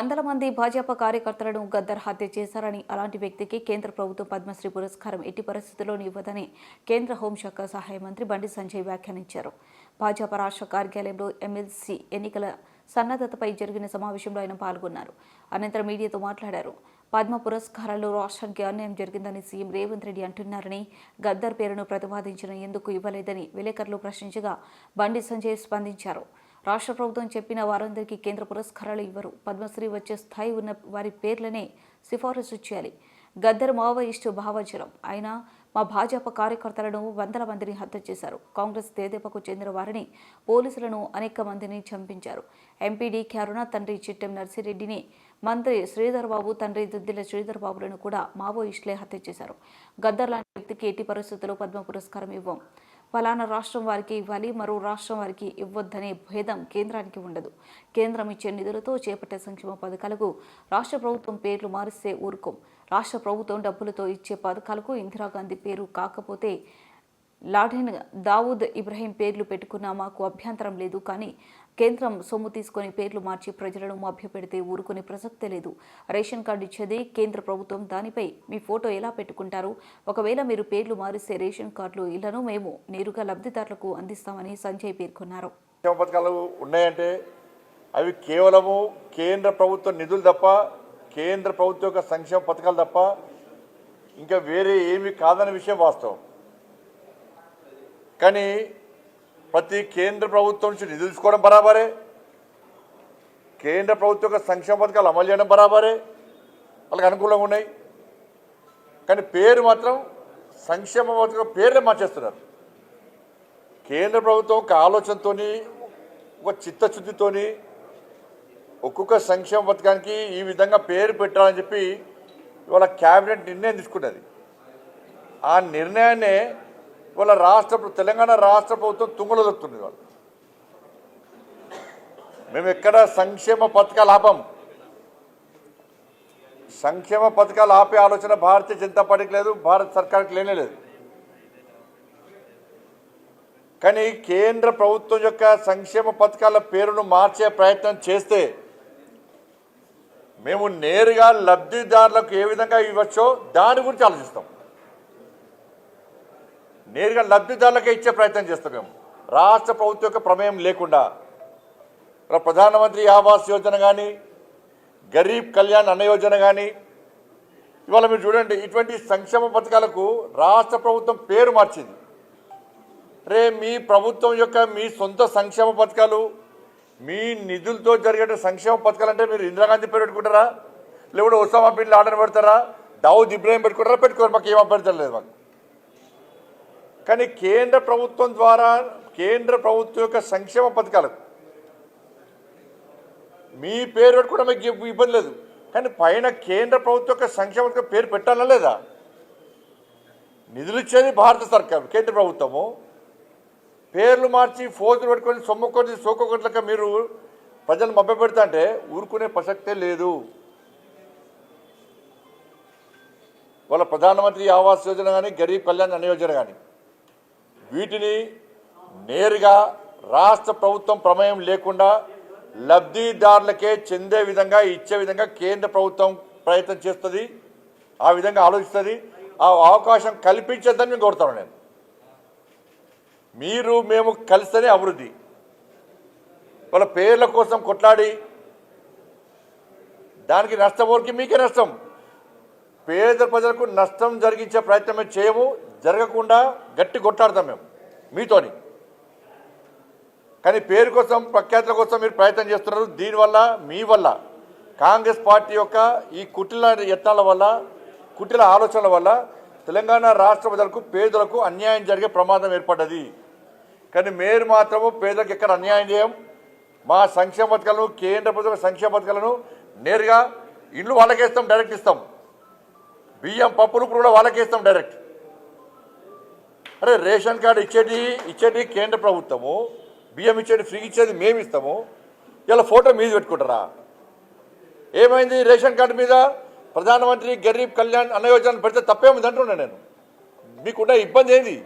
వందల మంది భాజపా కార్యకర్తలను గద్దర్ హత్య చేశారని అలాంటి వ్యక్తికి కేంద్ర ప్రభుత్వం పద్మశ్రీ పురస్కారం ఎట్టి పరిస్థితుల్లోనూ ఇవ్వదని కేంద్ర హోంశాఖ సహాయ మంత్రి బండి సంజయ్ వ్యాఖ్యానించారు. భాజపా రాష్ట్ర కార్యాలయంలో ఎమ్మెల్సీ ఎన్నికల సన్నద్ధతపై జరిగిన సమావేశంలో ఆయన పాల్గొన్నారు. అనంతరం మీడియాతో మాట్లాడారు. పద్మ పురస్కారాల్లో రాష్ట్రానికి అన్యాయం జరిగిందని సీఎం రేవంత్ రెడ్డి అంటున్నారని గద్దర్ పేరును ప్రతిపాదించిన ఎందుకు ఇవ్వలేదని విలేకరులు ప్రశ్నించగా బండి సంజయ్ స్పందించారు. రాష్ట్ర ప్రభుత్వం చెప్పిన వారందరికీ కేంద్ర పురస్కారాలు ఇవ్వరు. పద్మశ్రీ వచ్చే స్థాయి ఉన్న వారి పేర్లనే సిఫారసు చేయాలి. గద్దర్ మావోయిస్టు భావజలం. ఆయన మా భాజపా కార్యకర్తలను వందల మందిని హత్య చేశారు. కాంగ్రెస్ తేదెపకు చెందిన వారిని పోలీసులను అనేక మందిని చంపించారు. ఎంపీడీ కరుణ తండ్రి చిట్టెం నర్సిరెడ్డిని మంత్రి శ్రీధర్ బాబు తండ్రి దుద్దిల శ్రీధర్ బాబులను కూడా మావోయిస్టులే హత్య చేశారు. గద్దర్ లాంటి వ్యక్తికి ఎట్టి పరిస్థితుల్లో పద్మ పురస్కారం ఇవ్వం? ఫలానా రాష్ట్రం వారికి ఇవ్వాలి మరో రాష్ట్రం వారికి ఇవ్వద్దనే భేదం కేంద్రానికి ఉండదు. కేంద్రం ఇచ్చే నిధులతో చేపట్టే సంక్షేమ పథకాలకు రాష్ట్ర ప్రభుత్వం పేర్లు మారిస్తే ఊరుకోం. రాష్ట్ర ప్రభుత్వం డబ్బులతో ఇచ్చే పథకాలకు ఇందిరాగాంధీ పేరు కాకపోతే లాడెన్ దావూద్ ఇబ్రహీం పేర్లు పెట్టుకున్నా మాకు అభ్యంతరం లేదు కానీ కేంద్రం సొమ్ము తీసుకొని పేర్లు మార్చి ప్రజలను మభ్యపెడితే ఊరుకునే ప్రసక్తే లేదు. రేషన్ కార్డు ఇచ్చేది కేంద్ర ప్రభుత్వం. దానిపై మీ ఫోటో ఎలా పెట్టుకుంటారు? ఒకవేళ మీరు పేర్లు మారిస్తే రేషన్ కార్డులు ఇళ్ళను మేము నేరుగా లబ్ధిదారులకు అందిస్తామని సంజయ్ పేర్కొన్నారు. పథకాలు ఉన్నాయంటే అవి కేవలము కేంద్ర ప్రభుత్వ నిధులు తప్ప కేంద్ర ప్రభుత్వ యొక్క సంక్షేమ పథకాలు తప్ప ఇంకా వేరే ఏమి కాదనే విషయం వాస్తవం. కానీ ప్రతి కేంద్ర ప్రభుత్వం నుంచి నిధులు తీసుకోవడం బరాబరే. కేంద్ర ప్రభుత్వం యొక్క సంక్షేమ పథకాలు అమలు చేయడం బరాబరే. వాళ్ళకి అనుకూలంగా ఉన్నాయి. కానీ పేరు మాత్రం సంక్షేమ పథకం పేరునే మార్చేస్తున్నారు. కేంద్ర ప్రభుత్వం ఒక ఆలోచనతోని ఒక చిత్తశుద్ధితోని ఒక్కొక్క సంక్షేమ పథకానికి ఈ విధంగా పేరు పెట్టాలని చెప్పి ఇవాళ క్యాబినెట్ నిర్ణయం తీసుకున్నది. ఆ నిర్ణయాన్నే ఇవాళ రాష్ట్ర తెలంగాణ రాష్ట్ర ప్రభుత్వం తుంగలు దొక్కుతుంది వాళ్ళు. మేము ఎక్కడ సంక్షేమ పథకాలు ఆపం. సంక్షేమ పథకాలు ఆపే ఆలోచన భారతీయ జనతా పార్టీకి లేదు భారత సర్కార్కి లేనే లేదు. కానీ కేంద్ర ప్రభుత్వం యొక్క సంక్షేమ పథకాల పేరును మార్చే ప్రయత్నం చేస్తే మేము నేరుగా లబ్ధిదారులకు ఏ విధంగా ఇవ్వచ్చో దాని గురించి ఆలోచిస్తాం. నేరుగా లబ్ధిదారులకే ఇచ్చే ప్రయత్నం చేస్తాం మేము. రాష్ట్ర ప్రభుత్వం యొక్క ప్రమేయం లేకుండా. ప్రధానమంత్రి ఆవాస్ యోజన కానీ గరీబ్ కళ్యాణ్ అన్న యోజన కానీ ఇవాళ మీరు చూడండి ఇటువంటి సంక్షేమ పథకాలకు రాష్ట్ర ప్రభుత్వం పేరు మార్చింది. రే మీ ప్రభుత్వం యొక్క మీ సొంత సంక్షేమ పథకాలు మీ నిధులతో జరిగే సంక్షేమ పథకాలు అంటే మీరు ఇందిరాగాంధీ పేరు పెట్టుకుంటారా? లేకుంటే ఒసామా బిన్ లాడన్ పెడతారా? దావుద్ ఇబ్రాహిం పెట్టుకుంటారా? పెట్టుకోరు మాకు ఏం అభ్యర్థం లేదు మాకు. కానీ కేంద్ర ప్రభుత్వం ద్వారా కేంద్ర ప్రభుత్వం యొక్క సంక్షేమ పథకాలు. మీ పేరు పెట్టుకోవడం మీకు ఇబ్బంది లేదు. కానీ పైన కేంద్ర ప్రభుత్వం యొక్క సంక్షేమ పథకం పేరు పెట్టాలా లేదా? నిధులు ఇచ్చేది భారత సర్కారు కేంద్ర ప్రభుత్వము. పేర్లు మార్చి ఫోజులు పెట్టుకొని సొమ్ముకొని సోకొట్లక మీరు ప్రజలు మభ్య పెడతా అంటే ఊరుకునే ప్రసక్తే లేదు. వాళ్ళ ప్రధానమంత్రి ఆవాస్ యోజన కానీ గరీబ్ కళ్యాణ్ అన్న యోజన కానీ వీటిని నేరుగా రాష్ట్ర ప్రభుత్వం ప్రమేయం లేకుండా లబ్ధిదారులకే చెందే విధంగా ఇచ్చే విధంగా కేంద్ర ప్రభుత్వం ప్రయత్నం చేస్తుంది ఆ విధంగా ఆలోచిస్తుంది. ఆ అవకాశం కల్పించద్దని మేము కోరుతాను నేను. మీరు మేము కలిస్తేనే అభివృద్ధి. వాళ్ళ పేర్ల కోసం కొట్లాడి దానికి నష్టం ఊరికి మీకే నష్టం. పేద ప్రజలకు నష్టం జరిగించే ప్రయత్నం చేయము. జరగకుండా గట్టి కొట్లాడతాం మేము మీతోని. కానీ పేరు కోసం ప్రఖ్యాతుల కోసం మీరు ప్రయత్నం చేస్తున్నారు దీనివల్ల మీ వల్ల. కాంగ్రెస్ పార్టీ యొక్క ఈ కుటిల యత్నాల వల్ల కుటిల ఆలోచనల వల్ల తెలంగాణ రాష్ట్ర ప్రజలకు పేదలకు అన్యాయం జరిగే ప్రమాదం ఏర్పడ్డది. కానీ మీరు మాత్రము పేదలకు ఎక్కడ అన్యాయం చేయం? మా సంక్షేమ పథకాలను కేంద్ర ప్రభుత్వ సంక్షేమ పథకాలను నేరుగా ఇల్లు వాళ్ళకేస్తాం డైరెక్ట్ ఇస్తాం. బియ్యం పప్పులు కూడా వాళ్ళకేస్తాం డైరెక్ట్. అరే రేషన్ కార్డు ఇచ్చేది ఇచ్చేది కేంద్ర ప్రభుత్వము బియ్యం ఇచ్చేది ఫ్రీ ఇచ్చేది మేము ఇస్తాము. ఇలా ఫోటో మీద పెట్టుకుంటారా? ఏమైంది రేషన్ కార్డు మీద? ప్రధానమంత్రి గరీబ్ కళ్యాణ్ అన్న యోజన పెడితే తప్పేముంది అంటున్నాను నేను. మీకున్న ఇబ్బంది ఏంది?